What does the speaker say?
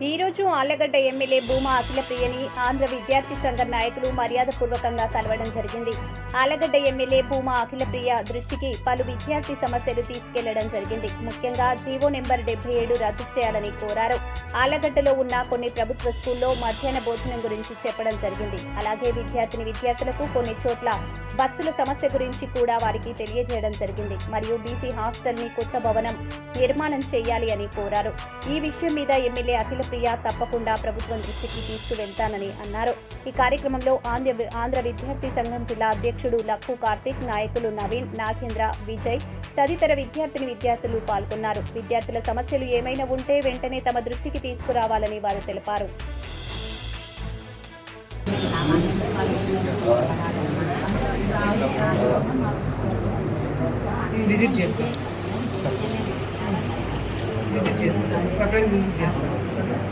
ఈ రోజు ఆళ్ళగడ్డ ఎమ్మెల్యే భూమా అఖిలప్రియని ఆంధ్ర విద్యార్థి సంఘం నాయకులు మర్యాదపూర్వకంగా కలవడం జరిగింది. ఆళ్ళగడ్డ ఎమ్మెల్యే భూమా అఖిలప్రియ దృష్టికి పలు విద్యార్థి సమస్యలు తీసుకెళ్ళడం జరిగింది. ముఖ్యంగా జీవో నెంబర్ డెబ్బై ఏడు రద్దు చేయాలని కోరారు. ఆళ్ళగడ్డలో ఉన్న కొన్ని ప్రభుత్వ స్కూల్లో మధ్యాహ్న భోజనం గురించి చెప్పడం జరిగింది. అలాగే విద్యార్థిని విద్యార్థులకు కొన్ని చోట్ల బస్సుల సమస్య గురించి కూడా వారికి తెలియజేయడం జరిగింది. మరియు బీసీ హాస్టల్ని కొత్త భవనం నిర్మాణం చేయాలి అని కోరారు. ఈ విషయం మీద ఎమ్మెల్యే అఖిలప్రియ తప్పకుండా ప్రభుత్వం దృష్టికి తీసుకువెళ్తానని అన్నారు. ఈ కార్యక్రమంలో ఆంధ్ర ఆంధ్ర విద్యార్థి సంఘం జిల్లా అధ్యక్షుడు లక్కు కార్తీక్ నాయకులు నవీన్ నాగేంద్ర విజయ్ తదితర విద్యార్థిని విద్యార్థులు పాల్గొన్నారు. విద్యార్థుల సమస్యలు ఏమైనా ఉంటే వెంటనే తమ దృష్టికి తీసుకురావాలని వారు తెలిపారు. విజిట్ చేస్తాను విజిట్ చేస్తాను సర్ప్రైజ్ విజిట్ చేస్తాను